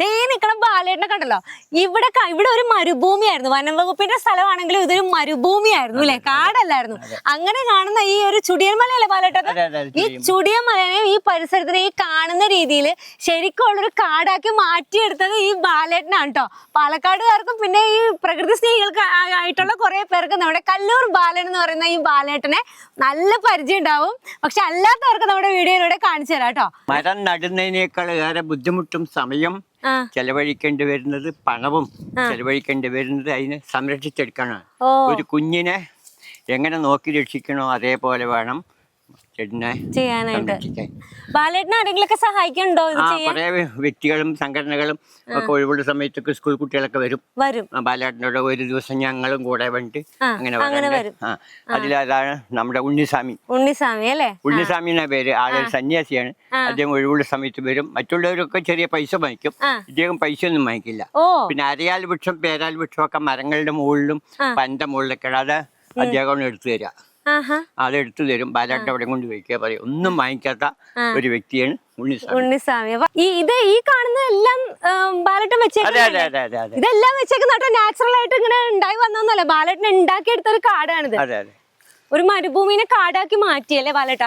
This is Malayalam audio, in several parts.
ദേ നിക്കണ ബാലേട്ടനെ കണ്ടല്ലോ. ഇവിടെ ഇവിടെ ഒരു മരുഭൂമിയായിരുന്നു. വനം വകുപ്പിന്റെ സ്ഥലമാണെങ്കിലും ഇതൊരു മരുഭൂമിയായിരുന്നു അല്ലെ? കാടല്ലായിരുന്നു. അങ്ങനെ കാണുന്ന ഈ ഒരു ചുടിയൻ മലയല്ലേ ബാലേട്ടൻ ഈ ഈ ചുടിയൻമലനെ ഈ പരിസരത്തിനെ ഈ കാണുന്ന രീതിയിൽ ശരിക്കും ഉള്ളൊരു കാടാക്കി മാറ്റിയെടുത്തത് ഈ ബാലേട്ടനാണ് കേട്ടോ പാലക്കാടുകാർക്കും പിന്നെ ഈ പ്രകൃതി സ്നേഹികൾക്ക് ആയിട്ടുള്ള കുറെ പേർക്ക് നമ്മുടെ കല്ലൂർ ബാലൻ എന്ന് പറയുന്ന ഈ ബാലേട്ടനെ നല്ല പരിചയം ഉണ്ടാവും. പക്ഷെ അല്ലാത്തവർക്ക് നമ്മുടെ വീഡിയോയിലൂടെ കാണിച്ചു തരാം കേട്ടോ മരം നടുന്നതിനേക്കാൾ ഏറെ ബുദ്ധിമുട്ടും സമയം ചെലവഴിക്കേണ്ടി വരുന്നത് പണവും ചെലവഴിക്കേണ്ടി വരുന്നത് അതിനെ സംരക്ഷിച്ചെടുക്കണം. ഒരു കുഞ്ഞിനെ എങ്ങനെ നോക്കി രക്ഷിക്കണോ അതേപോലെ വേണം. ചെയ്യാനായിട്ട്. ബാലേട്ടനെ ആരെങ്കിലൊക്കെ ഇത് ആ ചെയ്യാൻ? കുറെ വ്യക്തികളും സംഘടനകളും ഒക്കെ ഒഴിവുള്ള സമയത്തൊക്കെ സ്കൂൾ കുട്ടികളൊക്കെ വരും. വരും. ബാലേട്ടനോട് ഒരു ദിവസം ഞങ്ങളും കൂടെ വേണ്ടി അങ്ങനെ അങ്ങനെ വരണ്ട്. ആ അതിലതാണ് നമ്മുടെ ഉണ്ണിസ്വാമി. ഉണ്ണിസ്വാമി അല്ലേ? ഉണ്ണിസ്വാമി എന്ന പേര്. ആളെ സന്യാസിയാണ്. അദ്ദേഹം ഒഴിവുള്ള സമയത്ത് വരും. മറ്റുള്ളവരൊക്കെ ചെറിയ പൈസ വാങ്ങിക്കും. ഇദ്ദേഹം പൈസ ഒന്നും വാങ്ങിക്കില്ല. പിന്നെ അരയാൽ വൃക്ഷം പേരാൽ വൃക്ഷം ഒക്കെ മരങ്ങളുടെ മുകളിലും പന്റെ മുകളിലൊക്കെ അത് അദ്ദേഹം എടുത്തു തരിക ആഹാ. അത് എടുത്തു തരും ബാലാട്ട് അവിടെ കൊണ്ട് വയ്ക്കുക പറയും ഒന്നും വാങ്ങിക്കാത്ത ഒരു വ്യക്തിയാണ് ഉണ്ണിസ്വാമി. ഉണ്ണിസ്വാമി. അപ്പൊ ഈ ഇത് ഈ കാണുന്ന എല്ലാം ബാലട്ടൻ വെച്ചേക്കുന്നത് ഇതെല്ലാം വെച്ചേക്കുന്ന നാച്ചുറൽ ആയിട്ട് ഇങ്ങനെ ഉണ്ടായി വന്നൊന്നല്ല ബാലട്ടൻ ഉണ്ടാക്കിയെടുത്ത ഒരു കാടാണിത് ഒരു മരുഭൂമിനെ കാടാക്കി മാറ്റിയല്ലേ ബാലട്ട?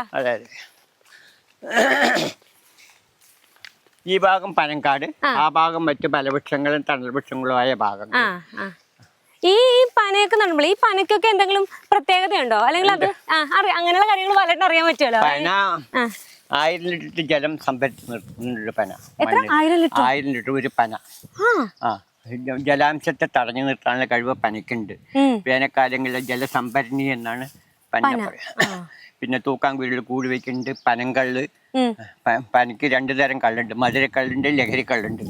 ഈ ഭാഗം പനങ്കാട് ആ. ഭാഗം മറ്റു പലവൃക്ഷങ്ങളും തണൽ വൃക്ഷങ്ങളുമായ ഭാഗം ഈ പനയൊക്കെ നടുമ്പോൾ ഈ പനക്കൊക്കെ എന്തെങ്കിലും പ്രത്യേകതയുണ്ടോ? അല്ലെങ്കിൽ അത് ആ അറിയാം അങ്ങനെയുള്ള കാര്യങ്ങൾ വളരെ അറിയാൻ പറ്റുമല്ലോ പന ആയിരം ലിറ്റർ ജലം സംഭരിച്ച് പന. എത്ര? മണ്ണിൽ. ആയിരം ലിറ്റർ? ആയിരം ലിറ്റർ ഒരു പന. ആ. ജലാംശത്തെ തടഞ്ഞു നിർത്താനുള്ള കഴിവ് പനയ്ക്കുണ്ട്. ഉം. വേനൽക്കാലങ്ങളിലെ ജലസംഭരണി എന്നാണ് പന. തൂക്കാൻ പിന്നെ തൂക്കാങ്കുരുൾ കൂടി വെക്കുന്നുണ്ട് പനങ്കള്ള്. ഉം. പ- പനയ്ക്ക് രണ്ടു തരം കള്ളുണ്ട്. മധുരക്കള്ളുണ്ട് ലഹരിക്കള്ളുണ്ട്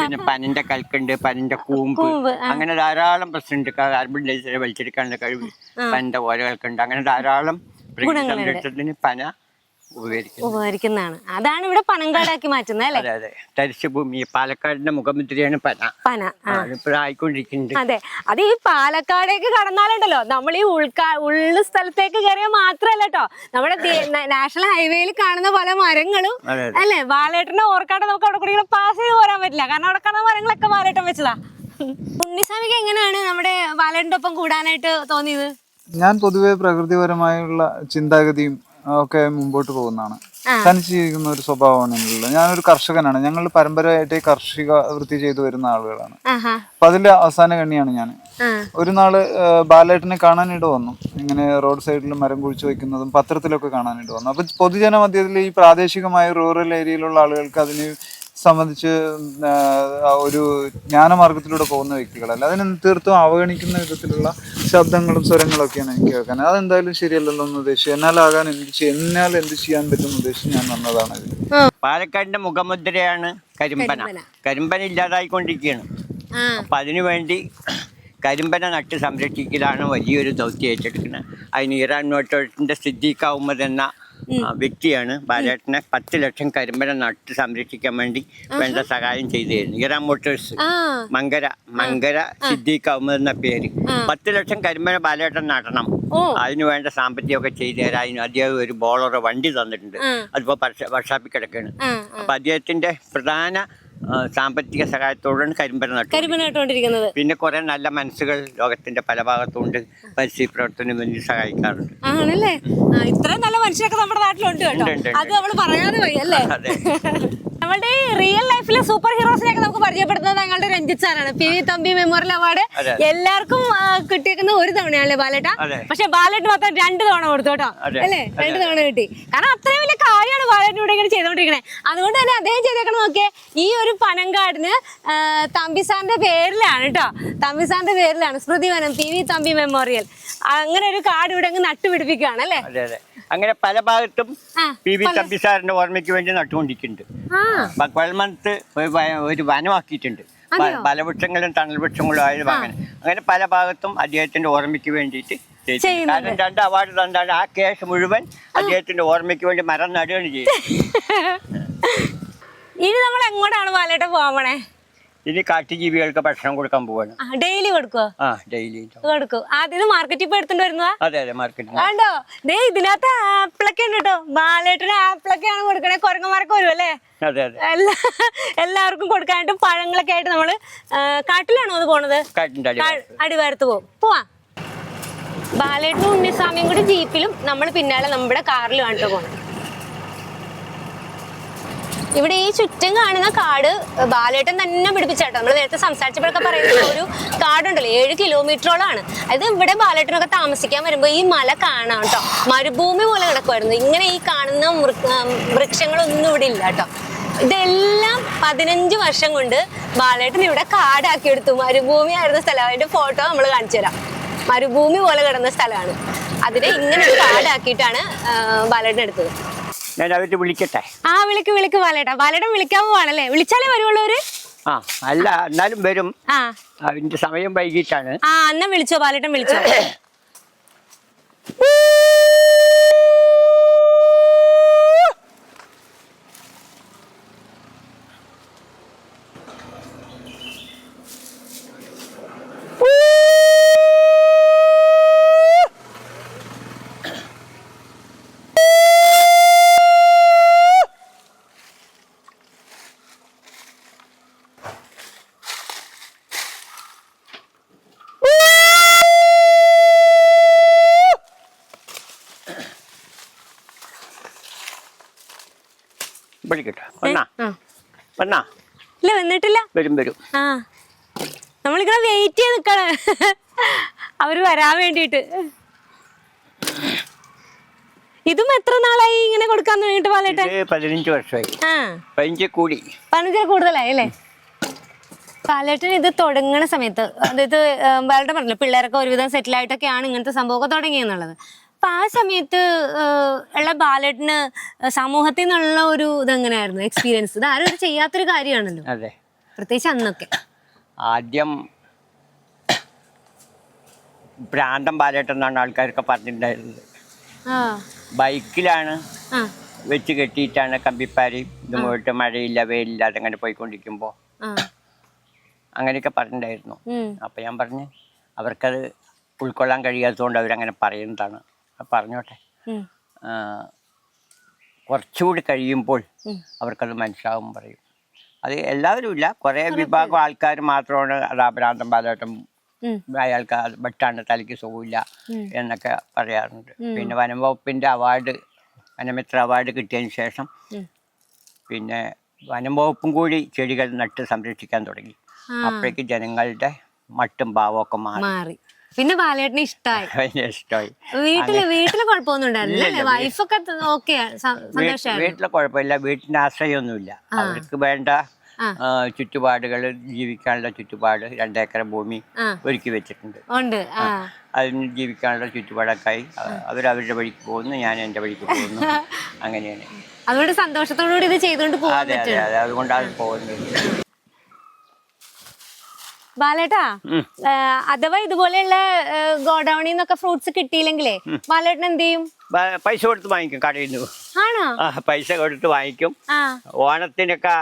പിന്നെ പനിന്റെ കൽക്കുണ്ട് പനിന്റെ കൂമ്പ്. അങ്ങനെ ധാരാളം പ്രശ്നമുണ്ട്. കാർബൺ ഡൈഓക്സൈഡ് വലിച്ചെടുക്കാനുള്ള കഴിവ് പനിന്റെ ഓരകൾക്കുണ്ട് അങ്ങനെ ധാരാളം പ്രകൃതി സംരക്ഷണത്തിന് പന ഉപകരിക്കുന്നതാണ്. അതാണ് ഇവിടെ പനങ്കാടാക്കി മാറ്റുന്നത് അല്ലേ? അതെ അതെ. തരിശു ഭൂമി പാലക്കാടിന്റെ മുഖമുദ്രയാണ് പന. പന ഇപ്പോഴായിക്കൊണ്ടിരിക്കുന്നുണ്ട് അതെ. അത് ഈ പാലക്കാടേക്ക് കടന്നാലുണ്ടല്ലോ. നമ്മൾ ഈ ഉൾക്കാ ഉള്ള സ്ഥലത്തേക്ക് കയറിയാൽ മാത്രല്ല കേട്ടോ നമ്മുടെ നാഷണൽ ഹൈവേയിൽ കാണുന്ന പല മരങ്ങളും അല്ലെ? വാലേട്ടന്റെ ഓർക്കാട് നമുക്ക് അവിടെ കൂടി പാസ് ചെയ്ത് പോരാൻ പറ്റില്ല. കാരണം അവിടെ കാണുന്ന മരങ്ങളൊക്കെ വാലേട്ടം വെച്ചതാ. ഉണ്ണിസ്വാമിക്ക് എങ്ങനെയാണ് നമ്മുടെ ബാലേട്ടന്റെ ഒപ്പം കൂടാനായിട്ട് തോന്നിയത്? ഞാൻ പൊതുവെ പ്രകൃതിപരമായുള്ള ചിന്താഗതിയും ഒക്കെ മുമ്പോട്ട് പോകുന്നതാണ്. തനിച്ച് ജീവിക്കുന്ന ഒരു സ്വഭാവമാണ് എനിക്കുള്ളത്. ഞാനൊരു കർഷകനാണ്. ഞങ്ങൾ പരമ്പരയായിട്ട് കർഷിക വൃത്തി ചെയ്തു വരുന്ന ആളുകളാണ്. അപ്പൊ അതിന്റെ അവസാന കണ്ണിയാണ് ഞാൻ ഒരു നാൾ ബാലേട്ടനെ കാണാനിട വന്നു. ഇങ്ങനെ റോഡ് സൈഡിൽ മരം കുഴിച്ചു വെക്കുന്നതും പത്രത്തിലൊക്കെ കാണാനിട വന്നു. അപ്പൊ പൊതുജന മധ്യത്തിൽ ഈ പ്രാദേശികമായ റൂറൽ ഏരിയയിലുള്ള ആളുകൾക്ക് അതിനെ സംബന്ധിച്ച് ഒരു ജ്ഞാനമാർഗത്തിലൂടെ പോകുന്ന വ്യക്തികളല്ല അതിനെ തീർത്തും അവഗണിക്കുന്ന വിധത്തിലുള്ള ശബ്ദങ്ങളും സ്വരങ്ങളും ഒക്കെയാണ് എനിക്ക് കേൾക്കാൻ. അതെന്തായാലും ശരിയല്ലല്ലോ എന്ന് ഉദ്ദേശിച്ചു എന്നാലാകാൻ എന്ത് എന്നാൽ എന്ത് ചെയ്യാൻ പറ്റും ഉദ്ദേശിച്ച് ഞാൻ വന്നതാണ് പാലക്കാടിന്റെ മുഖമുദ്രയാണ് കരിമ്പന. കരിമ്പന. കരിമ്പന ഇല്ലാതായിക്കൊണ്ടിരിക്കുകയാണ്. അപ്പൊ അതിനുവേണ്ടി അതിനു വേണ്ടി കരിമ്പന നട്ട് സംരക്ഷിക്കലാണ് വലിയൊരു ദൗത്യം ഏറ്റെടുക്കുന്നത്. അതിന് ഇറാൻ നോട്ടോട്ടിന്റെ സിദ്ദീഖ് അഹമ്മദ് എന്ന വ്യക്തിയാണ്. ബാലേട്ടനെ പത്ത് ലക്ഷം കരിമ്പന നട്ട് സംരക്ഷിക്കാൻ വേണ്ടി വേണ്ട സഹായം ചെയ്തിരുന്നു. ഇറാ മോട്ടോഴ്സ്. മങ്കര മങ്കര സിദ്ദീഖ് അഹമ്മദ് എന്ന പേര്. പത്ത് ലക്ഷം കരിമ്പന ബാലേട്ടൻ നടണം. അതിന് വേണ്ട സാമ്പത്തികമൊക്കെ ചെയ്തു തരാൻ അതിന് അദ്ദേഹം ഒരു ബോളറോ വണ്ടി തന്നിട്ടുണ്ട്. അതിപ്പോ വർഷാപ്പിൽ കിടക്കുകയാണ് അപ്പൊ അദ്ദേഹത്തിന്റെ പ്രധാന സാമ്പത്തിക സഹായത്തോടാണ് കരിമ്പന നട്ടു കരിമ്പന ഇട്ടുകൊണ്ടിരിക്കുന്നത് പിന്നെ കുറെ നല്ല മനസ്സുകൾ ലോകത്തിന്റെ പല ഭാഗത്തുണ്ട്. പരിസ്ഥിതി പ്രവർത്തനം വേണ്ടി സഹായിക്കാറുണ്ട്. ആണല്ലേ? ഇത്രയും നല്ല മനുഷ്യരൊക്കെ നമ്മുടെ നാട്ടിലുണ്ട് കേട്ടോ. അത് നമ്മൾ പറയാതെ പോയി അല്ലേ? നമ്മുടെ ഈ റിയൽ ലൈഫിലെ സൂപ്പർ ഹീറോസിനെ നമുക്ക് പരിചയപ്പെടുത്തുന്നത് ഞങ്ങളുടെ രഞ്ജിത് സാറാണ് P V Thampi memorial award എല്ലാവർക്കും കിട്ടിയിരിക്കുന്ന കിട്ടിയേക്കുന്ന ഒരു തവണയാണല്ലേ ബാലേട്ട. പക്ഷെ ബാലേട്ട് മാത്രം രണ്ട് തവണ കൊടുത്തു കേട്ടോ. അല്ലേ? രണ്ട് തവണ കിട്ടി. കാരണം അത്രയും വലിയ കാര്യമാണ് ഇവിടെ ഇങ്ങനെ ചെയ്തോണ്ടിരിക്കണേ അതുകൊണ്ട് തന്നെ അദ്ദേഹം ചെയ്തേക്കണം നോക്കിയേ ഈ ഒരു പനങ്കാടിന് തമ്പി സാറിന്റെ പേരിലാണ് കേട്ടോ. തമ്പി സാറിന്റെ പേരിലാണ് സ്മൃതിവനം പി വി തമ്പി മെമ്മോറിയൽ അങ്ങനെ ഒരു കാർഡ് ഇവിടെ അങ്ങ് നട്ടുപിടിപ്പിക്കുകയാണ് അല്ലേ? അങ്ങനെ പല ഭാഗത്തും പി വി തമ്പി സാറിന്റെ ഓർമ്മയ്ക്ക് വേണ്ടി നട്ടുകൊണ്ടിരിക്കുന്നുണ്ട് ആ. പൽമത്ത് ഒരു വനമാക്കിയിട്ടുണ്ട്. പലവൃക്ഷങ്ങളും തണൽ വൃക്ഷങ്ങളും ആയത് അങ്ങനെ. അങ്ങനെ പല ഭാഗത്തും അദ്ദേഹത്തിന്റെ ഓർമ്മയ്ക്ക് വേണ്ടിയിട്ട്. കാരണം രണ്ട് അവാർഡ് തന്നാണ് ആ കേസ് മുഴുവൻ അദ്ദേഹത്തിന്റെ ഓർമ്മയ്ക്ക് വേണ്ടി മരം നടുകയാണ് ചെയ്യുന്നത്. ഇനി നമ്മൾ എങ്ങോട്ടാണ് ബാലേട്ടൻ പോകണേ ഇനി കാട്ടുജീവികൾക്ക് ഭക്ഷണം കൊടുക്കാൻ പോവാണ്. ഡെയിലി കൊടുക്കുവോ? ആ ഡെയിലി കൊടുക്കും. ആദ്യം മാർക്കറ്റിൽ പോയി എടുത്തോണ്ട് വരുന്നതാ? അതെ അതെ മാർക്കറ്റിൽ കണ്ടോ? ദേ ഇതിനകത്ത് ആപ്പിളൊക്കെ ഉണ്ട് കേട്ടോ ബാലേട്ടന് ആപ്പിളൊക്കെയാണ് കൊടുക്കണേ. കുരങ്ങന്മാർക്ക് വരും അല്ലേ? അതെ അതെ. എല്ലാ എല്ലാവർക്കും കൊടുക്കാനായിട്ട് പഴങ്ങളൊക്കെ ആയിട്ട് നമ്മൾ കാട്ടിലാണോ അത് പോണത്? അടിവാരത്ത് പോകും. പോവാ. ബാലേട്ടനും ഉണ്ണിസ്വാമിയും കൂടി ജീപ്പിലും നമ്മൾ പിന്നാലെ നമ്മുടെ കാറിലുമാണ് കേട്ടോ പോണത്. ഇവിടെ ഈ ചുറ്റും കാണുന്ന കാട് ബാലേട്ടൻ തന്നെ പിടിപ്പിച്ചാട്ടോ. നമ്മൾ നേരത്തെ സംസാരിച്ചപ്പോഴൊക്കെ പറയുന്ന ഒരു കാടുണ്ടല്ലോ ഏഴ് കിലോമീറ്ററോളാണ്. അത് ഇവിടെ ബാലേട്ടനൊക്കെ താമസിക്കാൻ വരുമ്പോൾ ഈ മല കാണാം കേട്ടോ. മരുഭൂമി പോലെ കിടക്കുമായിരുന്നു ഇങ്ങനെ ഈ കാണുന്ന വൃക്ഷങ്ങളൊന്നും ഇവിടെ ഇല്ല കേട്ടോ. ഇതെല്ലാം പതിനഞ്ച് വർഷം കൊണ്ട് ബാലേട്ടൻ ഇവിടെ കാടാക്കി എടുത്തു മരുഭൂമി ആയിരുന്ന സ്ഥലം. അതിന്റെ ഫോട്ടോ നമ്മൾ കാണിച്ചു തരാം. മരുഭൂമി പോലെ കിടന്ന സ്ഥലമാണ്. അതിനെ ഇങ്ങനെ ഒരു കാടാക്കിയിട്ടാണ് ബാലേട്ടൻ എടുത്തത്. ഞാൻ അവർ വിളിക്കട്ടെ. ആ വിളിക്ക് വിളിക്ക് ബാലേട്ടാ ബാലേട്ടൻ വിളിക്കാൻ പോവാണല്ലേ? വിളിച്ചാലേ വരുവുള്ളൂ ആ അല്ല എന്നാലും വരും. ആ. അതിന്റെ സമയം വൈകിട്ടാണ്. ആ അന്ന വിളിച്ചോ ബാലേട്ടൻ വിളിച്ചോ വിളിക്കട്ടെ വന്നാ ആ വന്നാ ഇല്ല വന്നിട്ടില്ല. വരും വരും. ആ. നമ്മളിങ്ങനെ വെയിറ്റ് ചെയ്ത് നിക്കണ. അവർ വരാൻ വേണ്ടിട്ട് ഇതും എത്ര നാളായി ഇങ്ങനെ കൊടുക്കാൻ തുടങ്ങിയിട്ട് ബാലേട്ടൻ ഇത് പതിനഞ്ച് വർഷമായി. ആ. പതിനഞ്ച് കൂടി. പതിനഞ്ചിൽ കൂടുതലായി അല്ലേ? പാലേട്ടൻ ഇത് തുടങ്ങണ സമയത്ത് അതായത് ബാലേട്ടൻ പറഞ്ഞല്ലോ പിള്ളേരൊക്കെ ഒരുവിധം സെറ്റിൽ ആയിട്ടൊക്കെയാണ് ഇങ്ങനത്തെ സംഭവമൊക്കെ തുടങ്ങിയെന്നുള്ളത്. അപ്പൊ ആ സമയത്ത് ഉള്ള ബാലറ്റിന് സമൂഹത്തിൽ നിന്നുള്ള ഒരു ഇതെങ്ങനെയായിരുന്നു എക്സ്പീരിയൻസ് ഇത് ആരും ചെയ്യാത്തൊരു കാര്യമാണല്ലോ. അതെ. പ്രത്യേകിച്ച് അന്നൊക്കെ. ആദ്യം ഭ്രാന്തം എന്നാണ് ആൾക്കാരൊക്കെ പറഞ്ഞിട്ടുണ്ടായിരുന്നത്. ബൈക്കിലാണ് വെച്ച് കെട്ടിയിട്ടാണ് കമ്പിപ്പാരി ഇത് പോയിട്ട് മഴയില്ല വെയിലില്ലാതെ അങ്ങനെ പോയിക്കൊണ്ടിരിക്കുമ്പോൾ ആ. അങ്ങനെയൊക്കെ പറഞ്ഞിട്ടുണ്ടായിരുന്നു. അപ്പൊ ഞാൻ പറഞ്ഞു അവർക്കത് ഉൾക്കൊള്ളാൻ കഴിയാത്തതുകൊണ്ട് അവരങ്ങനെ പറയുന്നതാണ്. പറഞ്ഞോട്ടെ. കുറച്ചുകൂടി കഴിയുമ്പോൾ. അവർക്കത് മനസ്സിലാവും പറയും. അത് എല്ലാവരും ഇല്ല കുറേ വിഭാഗം ആൾക്കാർ മാത്രമാണ് അത് പാലോട്ടം ഭ്രാന്തം ബാലേട്ടം അയാൾക്ക് വെട്ടാണ്ട് തലയ്ക്ക് സുഖമില്ല എന്നൊക്കെ പറയാറുണ്ട്. പിന്നെ വനം വകുപ്പിന്റെ അവാർഡ് വനമിത്ര അവാർഡ് കിട്ടിയതിന് ശേഷം പിന്നെ വനം വകുപ്പും കൂടി ചെടികൾ നട്ട് സംരക്ഷിക്കാൻ തുടങ്ങി. അപ്പോഴേക്ക് ജനങ്ങളുടെ മട്ടും ഭാവമൊക്കെ മാറി. പിന്നെ ബാലേട്ടന് ഇഷ്ടമായി വീട്ടിൽ വീട്ടിൽ കുഴപ്പമൊന്നും ഉണ്ടായിരുന്നില്ല വൈഫൊക്കെ ഓക്കെ വീട്ടിലെ കുഴപ്പമില്ല. വീട്ടിന് ആശ്രയമൊന്നുമില്ല. അവർക്ക് വേണ്ട ചുറ്റുപാടുകൾ ജീവിക്കാനുള്ള ചുറ്റുപാട് രണ്ടേക്കർ ഭൂമി ഒരുക്കി വെച്ചിട്ടുണ്ട്. ഉണ്ട് അതിന് ജീവിക്കാനുള്ള ചുറ്റുപാടൊക്കെ അവരവരുടെ വഴിക്ക് പോകുന്നു ഞാൻ എന്റെ വഴിക്ക് പോകുന്നു. അങ്ങനെയാണ്. അതുകൊണ്ട് സന്തോഷത്തോടുകൂടി ഇത് ചെയ്തുകൊണ്ട് പോകാൻ അതെ അതെ. അതെ അതുകൊണ്ടാണ് പോകുന്നത്. ബാലേട്ടാ. അഥവാ ഇതുപോലെയുള്ള ഗോഡൌണിൽ നിന്നൊക്കെ ഫ്രൂട്ട്സ് കിട്ടിയില്ലെങ്കിലേ ബാലേട്ടൻ എന്ത് ചെയ്യും? പൈസ കൊടുത്ത് വാങ്ങിക്കും കടയിൽ നിന്ന് ആണോ പൈസ കൊടുത്ത് വാങ്ങിക്കും. ഓണത്തിനൊക്കെ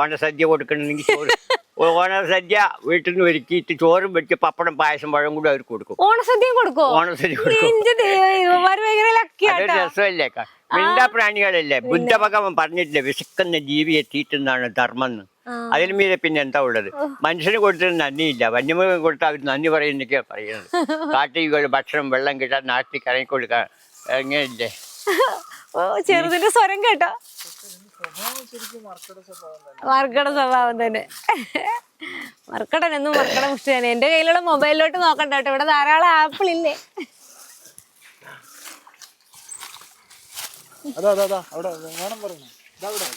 ഓണസദ്യ കൊടുക്കണമെങ്കിൽ ഓണസദ്യ വീട്ടിൽ നിന്ന് ഒരുക്കിയിട്ട് ചോറും വെച്ച് പപ്പടം പായസം പഴം കൂടി അവർക്ക് കൊടുക്കും. കൊടുക്കോ? ഓണസദ്യ കൊടുക്കും. ഓണസദ്യ ലക്കിയാട്ടോ രസമല്ലേ? മിണ്ടാപ്രാണികളല്ലേ? ബുദ്ധഭഗവൻ പറഞ്ഞിട്ടില്ലേ വിശക്കുന്ന ജീവിയെ തീറ്റുന്നതാണ് ധർമ്മം എന്ന്. ആ. അതിന് മീതെ പിന്നെ എന്താ ഉള്ളത്? മനുഷ്യന് കൊടുത്തത് നന്ദിയില്ല. വന്യമൃഗം കൊടുത്താൽ അവർ നന്ദി പറയുന്നൊക്കെയാ പറയുന്നത്. കാട്ടുജീവികൾ ഭക്ഷണം വെള്ളം കിട്ടാൻ നാട്ടിൽ കറങ്ങി കൊടുക്കാൻ. എങ്ങനെയില്ലേ ഓ ചെറുതിന്റെ സ്വരം കേട്ടോ. മർക്കട സ്വഭാവം തന്നെ. മർക്കടൻ എന്നും മർക്കട മുഷ്ടി തന്നെ എന്റെ കയ്യിലുള്ള മൊബൈലിലോട്ട് നോക്കണ്ട കേട്ടോ. ഇവിടെ ധാരാളം ആപ്പിൾ ഇല്ലേ? അതാ അതാ അതാ. അവിടെ വേണം പറഞ്ഞു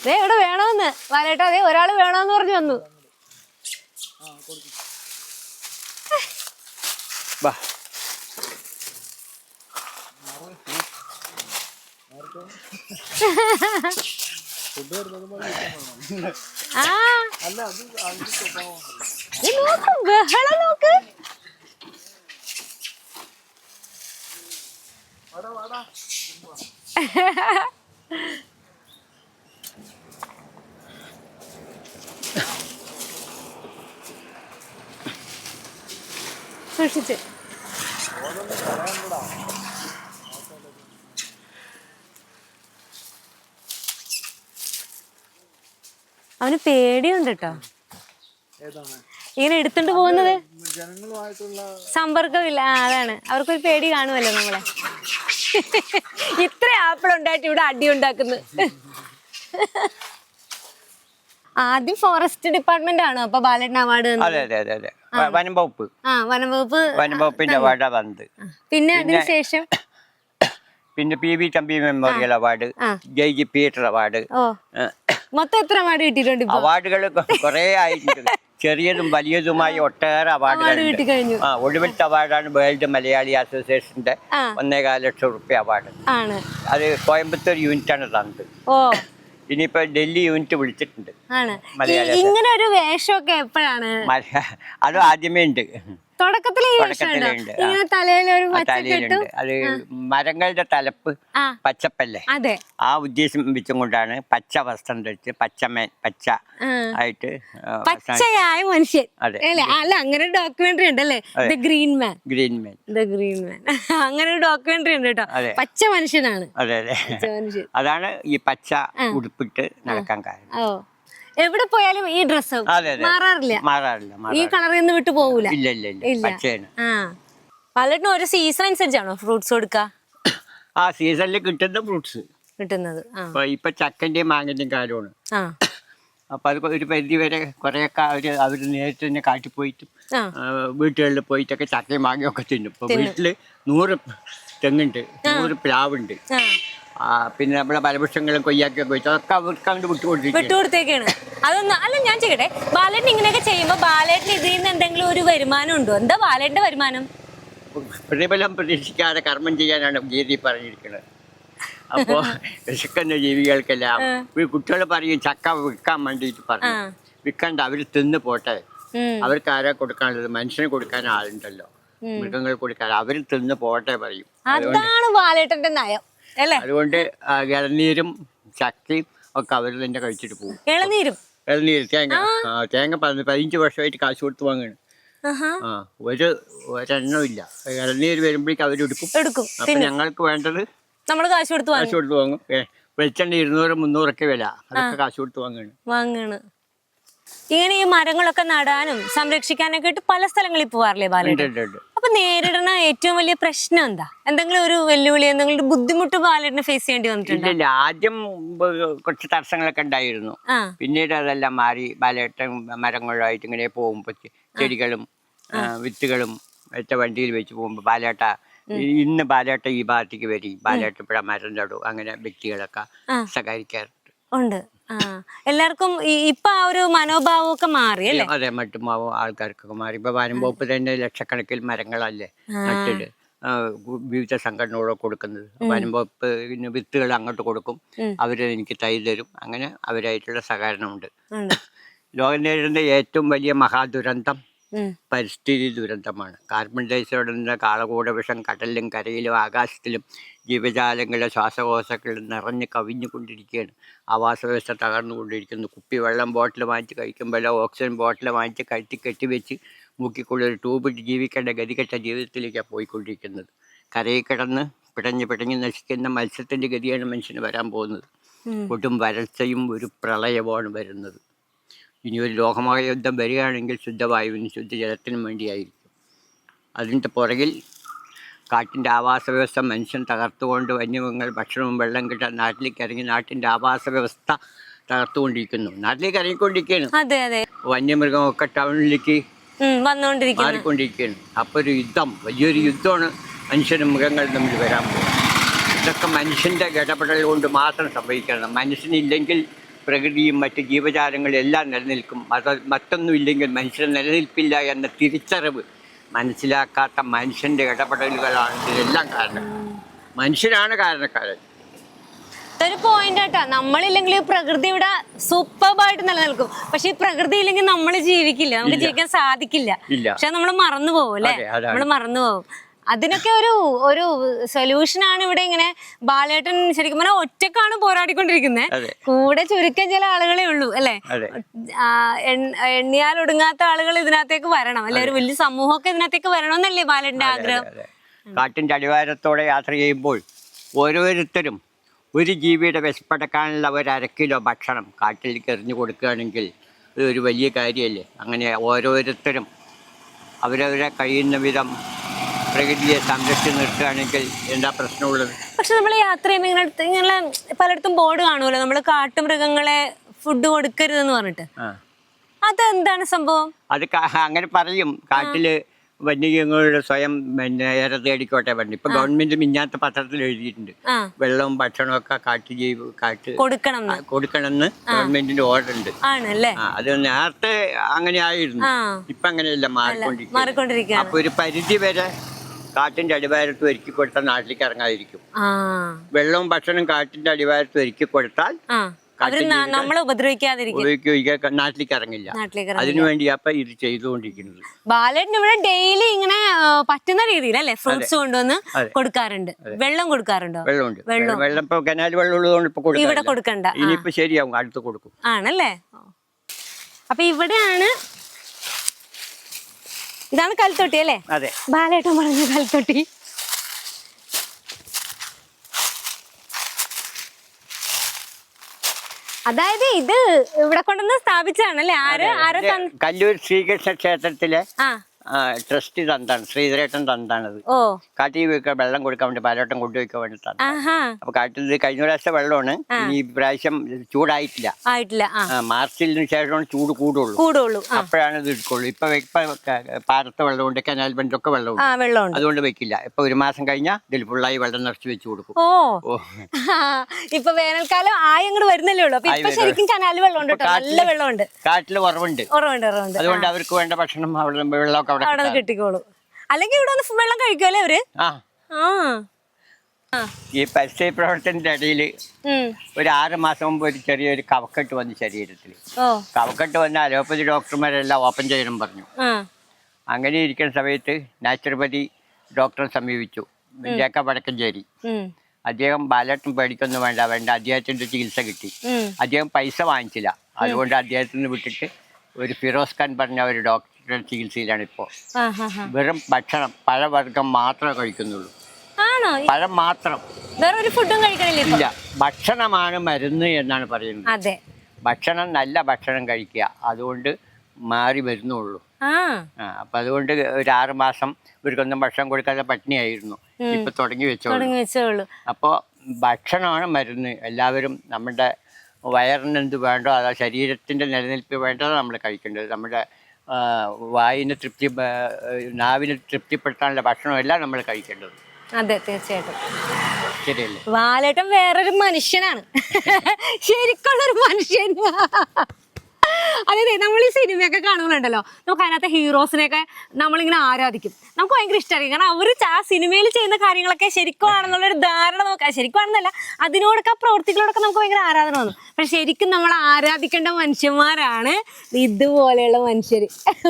ദേ ഇവിടെ വേണമെന്ന് വരട്ടോ അതെ ഒരാൾ വേണമെന്ന് പറഞ്ഞു വന്നു. വാ ആ. ദേ നോക്ക് ബഹളം നോക്ക്. സൂക്ഷിച്ച്. അവന് പേടിയുണ്ട് കേട്ടോ ഇങ്ങനെ എടുത്തോണ്ട് പോകുന്നത്? സമ്പർക്കമില്ല. അതാണ്. അവർക്കൊരു പേടി കാണുമല്ലോ നമ്മളെ. ഇത്ര ആപ്പിൾ ഉണ്ടായിട്ട് ഇവിടെ അടി ഉണ്ടാക്കുന്നു ആദ്യം ഫോറസ്റ്റ് ഡിപ്പാർട്ട്മെന്റ് ആണോ? അപ്പൊ ബാലൻ അവാർഡ് അതെ അതെ അതെ. അതെ വ- വനം വകുപ്പ് ആ വനംവകുപ്പ് വനംവകുപ്പിന്റെ വട അവാർഡാ വന്നത് പിന്നെ അതിനുശേഷം? പിന്നെ P V Thampi memorial award Jai J G Peter award. മൊത്തം എത്ര അവാർഡ് കിട്ടിയിട്ടുണ്ട് അവാർഡുകൾ കുറെ ആയിട്ടുണ്ട്. ചെറിയതും വലിയതുമായി ഒട്ടേറെ അവാർഡ് അവാർഡുകൾ ആ ഒടുവിലത്തെ അവാർഡാണ് വേൾഡ് മലയാളി അസോസിയേഷന്റെ ഒന്നേകാല ലക്ഷം റുപ്യ അവാർഡ്. അത് കോയമ്പത്തൂർ യൂണിറ്റാണ് തന്നത്. ഇനിയിപ്പോ ഡൽഹി യൂണിറ്റ് വിളിച്ചിട്ടുണ്ട്. ആണ്. മലയാളി ഇങ്ങനെ ഒരു വേഷമൊക്കെ എപ്പോഴാണ്? മല- അത് ആദ്യമേ ഉണ്ട്. ഉണ്ടോ? തുടക്കത്തിലേ ഉണ്ട്. ഇങ്ങനെ തലയിൽ ഒരു തലയിലുണ്ട്. അത് മരങ്ങളുടെ തലപ്പ് പച്ചപ്പല്ലേ? അതെ. ആ ഉദ്ദേശം വെച്ചും കൊണ്ടാണ് പച്ച വസ്ത്രം ധരിച്ച് പച്ചമേൻ പച്ച ആയിട്ട് പച്ചയായ മനുഷ്യൻ. അല്ലേ? അല്ല അങ്ങനെ ഡോക്യുമെന്ററി ഉണ്ടല്ലേ? The green man green man the green man അങ്ങനെ ഒരു ഡോക്യുമെന്ററി ഉണ്ട് കേട്ടോ. അതെ. പച്ച മനുഷ്യനാണ്. അതെ അതെ. അതാണ് ഈ പച്ച ഉടുപ്പിട്ട് നടക്കാൻ കാരണം. ഓ. എവിടെ പോയാലും ഈ അതെ മാറാറില്ല. മാറാറില്ല ഈ കളറിൽ നിന്ന് വിട്ടു പോകൂല ഇല്ല ഇല്ല ഇല്ല. ആ. പലട്ടിനും ഒരു സീസൺ അനുസരിച്ചാണോ ഫ്രൂട്ട്സ് കൊടുക്കുക ആ സീസണിൽ കിട്ടുന്ന ഫ്രൂട്ട്സ് കിട്ടുന്നത്. ഇപ്പൊ ചക്കന്റെയും മാങ്ങന്റെയും കാലമാണ്. അപ്പൊ അത് ഒരു പരിധി വരെ കുറെയൊക്കെ അവർ അവർ നേരിട്ട് തന്നെ കാട്ടിൽ പോയിട്ടും വീട്ടുകളിൽ പോയിട്ടൊക്കെ ചക്കയും മാങ്ങയും ഒക്കെ തിന്നും. ഇപ്പൊ വീട്ടിൽ നൂറ് തെങ്ങുണ്ട് നൂറ് പ്ലാവുണ്ട്. പിന്നെ നമ്മളെ ഫലവൃക്ഷങ്ങളും കൊയ്യാക്കിയൊക്കെ വെച്ചു അതൊക്കെ അവർക്ക് അങ്ങോട്ട് വിട്ടുകൊണ്ടിരിക്കും വിട്ടുകൊടുത്തേക്കാണ്. അതൊന്ന് അല്ല ഞാൻ ചെയ്യട്ടെ. ബാലേട്ടൻ ഇങ്ങനെയൊക്കെ ചെയ്യുമ്പോ ബാലേട്ടൻ ഇതിൽ നിന്ന് എന്തെങ്കിലും ഒരു വരുമാനം ഉണ്ടോ? എന്താ ബാലേട്ടന്റെ വരുമാനം? പ്രതിഫലം പ്രതീക്ഷിക്കാതെ കർമ്മം ചെയ്യാനാണ് ഗീതി പറഞ്ഞിരിക്കുന്നത്. അപ്പോ വിശക്കുന്ന ജീവികൾക്കെല്ലാം ഈ കുട്ടികൾ പറയും ചക്ക വിൽക്കാൻ വേണ്ടിയിട്ട് പറഞ്ഞു. വിൽക്കണ്ട അവർ തിന്ന് പോട്ടെ. അവർക്ക് ആരാ കൊടുക്കാനുള്ളത്? മനുഷ്യന് കൊടുക്കാൻ ആളുണ്ടല്ലോ. മൃഗങ്ങൾ കൊടുക്കാൻ അവർ തിന്ന് പോട്ടെ പറയും. അതാണ് ബാലേട്ടന്റെ നയം. അല്ലേ? അതുകൊണ്ട് ഇളനീരും ചക്കയും ഒക്കെ അവർ തന്നെ കഴിച്ചിട്ട് പോകും. ഇളനീരും ഇളനീര് തേങ്ങ. ആ. തേങ്ങ പതിന- പതിനഞ്ച് വർഷമായിട്ട് കാശ് കൊടുത്ത് വാങ്ങാണ്. ആ ഒരു ഒരെണ്ണം ഇല്ല. ഇളനീര് വരുമ്പോഴേക്കും അവരെടുക്കും എടുക്കും. അപ്പൊ ഞങ്ങൾക്ക് വേണ്ടത് നമ്മൾ കാശ് കൊടുത്ത് കാശ് കൊടുത്ത് വാങ്ങും. വെളിച്ചെണ്ണ ഇരുന്നൂറ് മുന്നൂറൊക്കെ വില. അതൊക്കെ കാശ് കൊടുത്ത് വാങ്ങാണ്. വാങ്ങാണ്. ഇങ്ങനെ ഈ മരങ്ങളൊക്കെ നടാനും സംരക്ഷിക്കാനൊക്കെ ആയിട്ട് പല സ്ഥലങ്ങളിൽ പോവാറില്ലേ ഉണ്ട്. അപ്പൊ നേരിടുന്ന ഏറ്റവും വലിയ പ്രശ്നം എന്താ? എന്തെങ്കിലും ഒരു വെല്ലുവിളി എന്തെങ്കിലും ഒരു ബുദ്ധിമുട്ട് ബാലേട്ടന് ഫേസ് ചെയ്യേണ്ടി വന്നിട്ടുണ്ട്? വന്നിട്ടുണ്ടോ ഇല്ല ആദ്യം കുറച്ച് തടസ്സങ്ങളൊക്കെ ഉണ്ടായിരുന്നു. പിന്നീട് അതെല്ലാം മാറി ബാലേട്ടൻ മരങ്ങളായിട്ട് ഇങ്ങനെ പോകുമ്പോൾ ചെടികളും വിത്തുകളും ഒക്കെ വണ്ടിയിൽ വെച്ച് പോകുമ്പോൾ ബാലേട്ട ഇന്ന് ബാലേട്ട ഈ ഭാഗത്തേക്ക് വരി. ബാലേട്ട ഇപ്പഴ മരം നടും. അങ്ങനെ വ്യക്തികളൊക്കെ സഹകരിക്കാറുണ്ട് ഉണ്ട്. ആ. എല്ലാവർക്കും ഇപ്പൊ ആ ഒരു മനോഭാവമൊക്കെ മാറി അല്ലേ? അതെ മറ്റുമാവും ആൾക്കാർക്കൊക്കെ മാറി. ഇപ്പൊ വരുമ്പോപ്പ് തന്നെ ലക്ഷക്കണക്കിൽ മരങ്ങളല്ലേ? നട്ടിട്ട് വിവിധ സംഘടനകളൊക്കെ കൊടുക്കുന്നത്. വരുമ്പോപ്പ് പിന്നെ വിത്തുകൾ അങ്ങോട്ട് കൊടുക്കും. അവർ എനിക്ക് തൈ തരും. അങ്ങനെ അവരായിട്ടുള്ള സഹകരണമുണ്ട്. ലോകം നേരിടുന്ന ഏറ്റവും വലിയ മഹാദുരന്തം. പരിസ്ഥിതി ദുരന്തമാണ്. കാർബൺ ഡൈഓക്സൈഡ് എന്ന കാളകൂട വിഷം കടലിലും കരയിലും ആകാശത്തിലും ജീവജാലങ്ങളുടെ ശ്വാസകോശങ്ങളിൽ നിറഞ്ഞ് കവിഞ്ഞുകൊണ്ടിരിക്കുകയാണ്. ആവാസ വ്യവസ്ഥ തകർന്നുകൊണ്ടിരിക്കുന്നു. കുപ്പി വെള്ളം ബോട്ടിൽ വാങ്ങിച്ച് കഴിക്കുമ്പോൾ ഓക്സിജൻ ബോട്ടിൽ വാങ്ങിച്ച് കഴുത്തി കെട്ടിവെച്ച് മുക്കിക്കൊള്ളൊരു ട്യൂബിട്ട് ജീവിക്കേണ്ട ഗതികെട്ട ജീവിതത്തിലേക്കാണ് പോയിക്കൊണ്ടിരിക്കുന്നത്. കരയിൽ കിടന്ന് പിടഞ്ഞ് പിടഞ്ഞ് നശിക്കുന്ന മത്സ്യത്തിന്റെ ഗതിയാണ് മനുഷ്യന് വരാൻ പോകുന്നത്. കൊടും വരൾച്ചയും ഒരു പ്രളയമാണ് വരുന്നത്. ഇനി ഒരു ലോകമായ യുദ്ധം വരികയാണെങ്കിൽ ശുദ്ധവായുവിനും ശുദ്ധജലത്തിനും വേണ്ടിയായിരിക്കും. അതിന്റെ പുറകിൽ കാട്ടിന്റെ ആവാസ വ്യവസ്ഥ മനുഷ്യൻ തകർത്തുകൊണ്ട് വന്യമൃഗങ്ങൾ ഭക്ഷണവും വെള്ളം കിട്ടാൻ നാട്ടിലേക്ക് ഇറങ്ങി നാട്ടിന്റെ ആവാസ വ്യവസ്ഥ തകർത്തുകൊണ്ടിരിക്കുന്നു. നാട്ടിലേക്ക് ഇറങ്ങിക്കൊണ്ടിരിക്കുകയാണ്. അതെ അതെ. വന്യമൃഗമൊക്കെ ടൗണിലേക്ക് മാറിക്കൊണ്ടിരിക്കുകയാണ്. അപ്പോൾ ഒരു യുദ്ധം വലിയൊരു യുദ്ധമാണ് മനുഷ്യനും മൃഗങ്ങളും തമ്മിൽ വരാൻ പോകുന്നത്. ഇതൊക്കെ മനുഷ്യന്റെ ഇടപെടൽ കൊണ്ട് മാത്രം സംഭവിക്കണം മനുഷ്യനില്ലെങ്കിൽ പ്രകൃതിയും മറ്റ് ജീവജാലങ്ങളും എല്ലാം നിലനിൽക്കും. മത മറ്റൊന്നും ഇല്ലെങ്കിൽ മനുഷ്യൻ നിലനിൽപ്പില്ല എന്ന തിരിച്ചറിവ് മനസ്സിലാക്കാത്ത മനുഷ്യന്റെ ഇടപെടലുകളാണ് ഇതിനെല്ലാം കാരണം. മനുഷ്യനാണ് കാരണക്കാരൻ. ഒരു പോയിന്റ് ആട്ടാ. നമ്മളില്ലെങ്കിൽ പ്രകൃതി ഇവിടെ സൂപ്പർബായിട്ട് നിലനിൽക്കും. പക്ഷെ ഈ പ്രകൃതി ഇല്ലെങ്കിൽ നമ്മൾ ജീവിക്കില്ല. നമുക്ക് ജീവിക്കാൻ സാധിക്കില്ല. പക്ഷെ നമ്മൾ മറന്നു പോകും അല്ലെ നമ്മൾ മറന്നു പോകും അതിനൊക്കെ ഒരു ഒരു സൊല്യൂഷൻ ആണ് ഇവിടെ ഇങ്ങനെ ബാലേട്ടൻ ശരിക്കും പറഞ്ഞാൽ ഒറ്റക്കാണ് പോരാടിക്കൊണ്ടിരിക്കുന്നത്. കൂടെ ചുരുക്കം ചില ആളുകളെ ഉള്ളൂ അല്ലെ? എണ്ണിയാൽ ഒടുങ്ങാത്ത ആളുകൾ ഇതിനകത്തേക്ക് വരണം. അല്ലെ? ഒരു വലിയ സമൂഹമൊക്കെ ഇതിനകത്തേക്ക് വരണമെന്നല്ലേ ബാലേട്ടന്റെ ആഗ്രഹം? കാറ്റിന്റെ അടിവാരത്തോടെ യാത്ര ചെയ്യുമ്പോൾ ഓരോരുത്തരും ഒരു ജീവിയുടെ വിശപ്പടക്കാനുള്ള ഒരു അര കിലോ ഭക്ഷണം കാട്ടിലേക്ക് എറിഞ്ഞു കൊടുക്കുകയാണെങ്കിൽ അത് ഒരു വലിയ കാര്യമല്ലേ? അങ്ങനെ ഓരോരുത്തരും അവരവരെ കഴിയുന്ന വിധം പ്രകൃതിയെ സംരക്ഷിച്ച് നിർത്തുകയാണെങ്കിൽ എന്താ പ്രശ്നമുള്ളത്? പക്ഷെ നമ്മൾ യാത്ര ചെയ്യുമ്പോൾ ഇങ്ങനെ അടുത്ത് ഇങ്ങനെ പലയിടത്തും ബോർഡ് കാണുമല്ലോ. നമ്മൾ കാട്ടുമൃഗങ്ങളെ ഫുഡ് കൊടുക്കരുതെന്ന് പറഞ്ഞിട്ട്. അതെന്താണ് സംഭവം? അത് അങ്ങനെ പറയും. കാട്ടിൽ വന്യജീവികളുടെ സ്വയം പിന്നെ ഏറെ തേടിക്കോട്ടെ പറഞ്ഞു. ഇപ്പൊ ഗവൺമെന്റ് മിഞ്ഞാത്ത പത്രത്തിൽ എഴുതിയിട്ടുണ്ട്. വെള്ളവും ഭക്ഷണവും ഒക്കെ കാട്ടു ജീവി കാട്ട് കൊടുക്കണം. കൊടുക്കണമെന്ന് ഗവൺമെന്റിന്റെ ഓർഡർ ഉണ്ട്. അത് നേരത്തെ അങ്ങനെ ആയിരുന്നു. ആ. ഇപ്പൊ അങ്ങനെയല്ല മാറിക്കൊണ്ടിരിക്കും അപ്പൊ ഒരു പരിധി വരെ കാട്ടിന്റെ അടിവാരത്ത് ഒരുക്കി കൊടുത്താൽ നാട്ടിലേക്ക് ഇറങ്ങാതിരിക്കും. വെള്ളവും ഭക്ഷണവും കാട്ടിന്റെ അടിവാരത്ത് ഒരുക്കി കൊടുത്താൽ നമ്മളെ ഉപദ്രവിക്കാതിരിക്കും. നാട്ടിലേക്ക് ഇറങ്ങില്ല. അതിനുവേണ്ടി അപ്പൊ ഇത് ചെയ്തുകൊണ്ടിരിക്കുന്നത്. ബാലേട്ടൻ ഇവിടെ ഡെയിലി ഇങ്ങനെ പറ്റുന്ന രീതിയിൽ അല്ലെ ഫ്രൂട്ട്സ് കൊണ്ടുവന്ന് കൊടുക്കാറുണ്ട്? വെള്ളം കൊടുക്കാറുണ്ടോ? വെള്ളമുണ്ട്. വെള്ളം. ഇപ്പൊ കനാൽ വെള്ളം ഉള്ളതുകൊണ്ട് ഇപ്പൊ ഇവിടെ കൊടുക്കണ്ട. ഇനിയിപ്പോ ശരിയാവും അടുത്ത് കൊടുക്കും. ആണല്ലേ? അപ്പൊ ഇവിടെയാണ് ഇതാണ് കൽത്തൊട്ടി അല്ലേ? അതെ. ബാലേട്ടൻ പറഞ്ഞ കൽത്തൊട്ടി. അതായത് ഇത് ഇവിടെ കൊണ്ടുവന്ന് സ്ഥാപിച്ചാണല്ലേ ആര്? ആരെ കല്ലൂർ ശ്രീകൃഷ്ണ ക്ഷേത്രത്തിലെ ട്രസ്റ്റ് തന്താണ് ശ്രീധരേട്ടൻ തന്താണത്. ഓ. കാട്ടിൽ വെക്കാൻ വെള്ളം കൊടുക്കാൻ വേണ്ടി പാലോട്ടം കൊണ്ടുവയ്ക്കാൻ വേണ്ടി തന്നെ അപ്പൊ കാട്ടിൽ കഴിഞ്ഞ പ്രാവശ്യത്തെ വെള്ളമാണ്. ഈ പ്രാവശ്യം ചൂടായിട്ടില്ല. ആയിട്ടില്ല മാർച്ചിന് ശേഷമാണ് ചൂട് കൂടുള്ളൂ. കൂടുള്ളൂ അപ്പോഴാണ് ഇത് എടുക്കുള്ളൂ. ഇപ്പൊ വെ- ഇപ്പൊ ഉണ്ട് പാടത്തെ കനാൽ ബണ്ടൊക്കെ വെള്ളമുണ്ട്. അതുകൊണ്ട് വെക്കില്ല. ഇപ്പൊ ഒരു മാസം കഴിഞ്ഞാൽ ഇതിൽ ഫുള്ളായി വെള്ളം നിറച്ച് വെച്ച് കൊടുക്കും. ഓ. ഇപ്പൊ വേനൽക്കാലം ആയി അങ്ങോട്ട് വരുന്നല്ലേ ഉള്ളൂ. ഇപ്പൊ ശരിക്കും കനാൽ വെള്ളമുണ്ട് നല്ല വെള്ളമുണ്ട്. കാട്ടിൽ കുറവുണ്ട്. ഉറവുണ്ട് ഉറവുണ്ട് അതുകൊണ്ട് അവർക്ക് വേണ്ട ഭക്ഷണം അവിടെ വെള്ളമൊക്കെ അവിടെ അവിടെ. കിട്ടിക്കോളൂ. അല്ലെങ്കിൽ ഇവിടെ വന്ന് വെള്ളം കഴിക്കുമല്ലേ അവർ? ആ. ആ. ഈ പരിസ്ഥിതി പ്രവർത്തനത്തിന്റെ ഇടയിൽ ഒരു ആറ് മാസം മുമ്പ് ഒരു ചെറിയൊരു കവക്കെട്ട് വന്നു ശരീരത്തിൽ. കവക്കെട്ട് വന്ന അലോപ്പതി ഡോക്ടർമാരെല്ലാം ഓപ്പൺ ചെയ്യണം പറഞ്ഞു. അങ്ങനെ ഇരിക്കുന്ന സമയത്ത് നാച്ചുറോപ്പതി ഡോക്ടറെ സമീപിച്ചു. ജേക്ക വടക്കഞ്ചേരി. അദ്ദേഹം ബാലട്ടൻ പേടിക്കൊന്നും വേണ്ട. വേണ്ട. അദ്ദേഹത്തിന്റെ ചികിത്സ കിട്ടി. അദ്ദേഹം പൈസ വാങ്ങിച്ചില്ല. അതുകൊണ്ട് അദ്ദേഹത്തിന് വിട്ടിട്ട് ഒരു ഫിറോസ് ഖാൻ പറഞ്ഞ ഒരു ഡോക്ടറുടെ ചികിത്സയിലാണ് ഇപ്പോൾ വെറും ഭക്ഷണം പഴവർഗം മാത്രമേ കഴിക്കുന്നുള്ളൂ. പഴം മാത്രം. വേറൊരു ഫുഡും കഴിക്കണില്ല ഇല്ല. ഭക്ഷണമാണ് മരുന്ന് എന്നാണ് പറയുന്നത്. അതെ. ഭക്ഷണം നല്ല ഭക്ഷണം കഴിക്കുക. അതുകൊണ്ട് മാറി വരുന്നുള്ളൂ. അപ്പൊ അതുകൊണ്ട് ഒരു ആറുമാസം ഇവർക്കൊന്നും ഭക്ഷണം കൊടുക്കാതെ പട്ടിണിയായിരുന്നു. ഇപ്പൊ തുടങ്ങി വെച്ചോളൂ. അപ്പോൾ ഭക്ഷണമാണ് മരുന്ന്. എല്ലാവരും നമ്മുടെ വയറിന് എന്ത് വേണ്ടോ അതാ ശരീരത്തിന്റെ നിലനിൽപ്പ് വേണ്ടത് നമ്മൾ കഴിക്കേണ്ടത്. നമ്മുടെ വായിന് തൃപ്തി നാവിന് തൃപ്തിപ്പെടുത്താനുള്ള ഭക്ഷണമെല്ലാം നമ്മൾ കഴിക്കേണ്ടത് അതെ തീർച്ചയായിട്ടും. ശരിയല്ലേ? വാലേട്ടൻ വേറൊരു മനുഷ്യനാണ്. ശരിക്കുള്ളൊരു മനുഷ്യൻ. അതെ നമ്മൾ ഈ സിനിമയൊക്കെ കാണുന്നുണ്ടല്ലോ. നമുക്ക് അതിനകത്തെ ഹീറോസിനെയൊക്കെ നമ്മളിങ്ങനെ ആരാധിക്കും. നമുക്ക് ഭയങ്കര ഇഷ്ടമായിരിക്കും. കാരണം അവർ ആ സിനിമയിൽ ചെയ്യുന്ന കാര്യങ്ങളൊക്കെ ശരിക്കും ആണെന്നുള്ളൊരു ധാരണ നമുക്ക് ശരിക്കും ആണെന്നല്ല അതിനോടൊക്കെ ആ പ്രവൃത്തികളോടൊക്കെ നമുക്ക് ഭയങ്കര ആരാധന തോന്നും പക്ഷെ ശരിക്കും നമ്മൾ ആരാധിക്കേണ്ട മനുഷ്യന്മാരാണ് ഇതുപോലെയുള്ള മനുഷ്യർ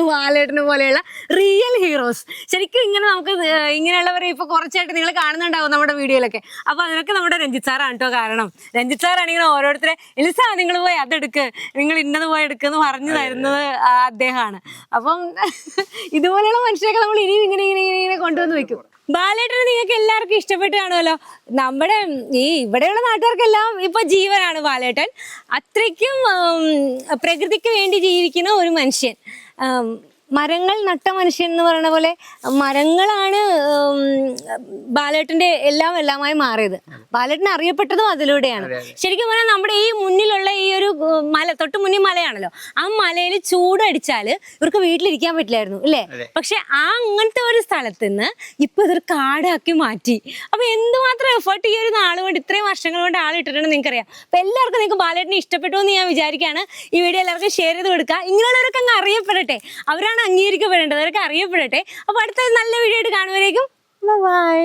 വാലേട്ടനെ പോലെയുള്ള റിയൽ ഹീറോസ് ശരിക്കും ഇങ്ങനെ നമുക്ക് ഇങ്ങനെയുള്ളവരെ ഇപ്പൊ കുറച്ചായിട്ട് നിങ്ങൾ കാണുന്നുണ്ടാവും നമ്മുടെ വീഡിയോയിലൊക്കെ. അപ്പൊ അതിനൊക്കെ നമ്മുടെ രഞ്ജിത്ത് സാറാണ് കേട്ടോ കാരണം. രഞ്ജിത്ത് സാറാണെങ്കിൽ ഓരോരുത്തരെ എലിസ നിങ്ങൾ പോയി അതെടുക്ക് നിങ്ങൾ ഇന്നത് പോയി എടുക്കുമെന്ന് പറഞ്ഞു തരുന്നത് അദ്ദേഹമാണ്. അപ്പം ഇതുപോലെയുള്ള മനുഷ്യരൊക്കെ നമ്മൾ ഇനിയും ഇങ്ങനെ ഇങ്ങനെ ഇങ്ങനെ ഇങ്ങനെ കൊണ്ടുവന്ന് വെക്കും. ബാലേട്ടനെ നിങ്ങൾക്ക് എല്ലാവർക്കും ഇഷ്ടപ്പെട്ട് കാണുമല്ലോ. നമ്മുടെ ഈ ഇവിടെയുള്ള നാട്ടുകാർക്കെല്ലാം ഇപ്പൊ ജീവനാണ് ബാലേട്ടൻ. അത്രയ്ക്കും പ്രകൃതിക്ക് വേണ്ടി ജീവിക്കുന്ന ഒരു മനുഷ്യൻ. മരങ്ങൾ നട്ട മനുഷ്യൻ എന്ന് പറയുന്ന പോലെ മരങ്ങളാണ് ബാലേട്ടന്റെ എല്ലാം എല്ലാമായി മാറിയത്. ബാലേട്ടൻ അറിയപ്പെട്ടതും അതിലൂടെയാണ്. ശരിക്കും പറഞ്ഞാൽ നമ്മുടെ ഈ മുന്നിലുള്ള ഈ ഒരു മല തൊട്ട് മുന്നിൽ മലയാണല്ലോ. ആ മലയിൽ ചൂടടിച്ചാൽ ഇവർക്ക് വീട്ടിലിരിക്കാൻ പറ്റില്ലായിരുന്നു അല്ലേ പക്ഷെ ആ അങ്ങനത്തെ ഒരു സ്ഥലത്ത് നിന്ന് ഇപ്പൊ ഇതൊരു കാടാക്കി മാറ്റി. അപ്പൊ എന്തുമാത്രം എഫേർട്ട് ഈ ഒരു നാൾ കൊണ്ട് ഇത്രയും വർഷങ്ങൾ കൊണ്ട് ആൾ ഇട്ടിട്ടുണ്ടെന്ന് നിങ്ങൾക്കറിയാം. അപ്പൊ എല്ലാവർക്കും നിങ്ങൾക്ക് ബാലേട്ടനെ ഇഷ്ടപ്പെട്ടു എന്ന് ഞാൻ വിചാരിക്കുകയാണ്. ഈ വീഡിയോ എല്ലാവർക്കും ഷെയർ ചെയ്ത് കൊടുക്കുക. ഇങ്ങനെയുള്ളവരൊക്കെ അങ്ങ് അറിയപ്പെടട്ടെ. അവരാണ് അംഗീകരിക്കപ്പെടേണ്ടത്. അവരൊക്കെ അറിയപ്പെടട്ടെ. അപ്പൊ അടുത്ത നല്ല വീഡിയോ ആയിട്ട് കാണുമ്പോഴേക്കും ബൈ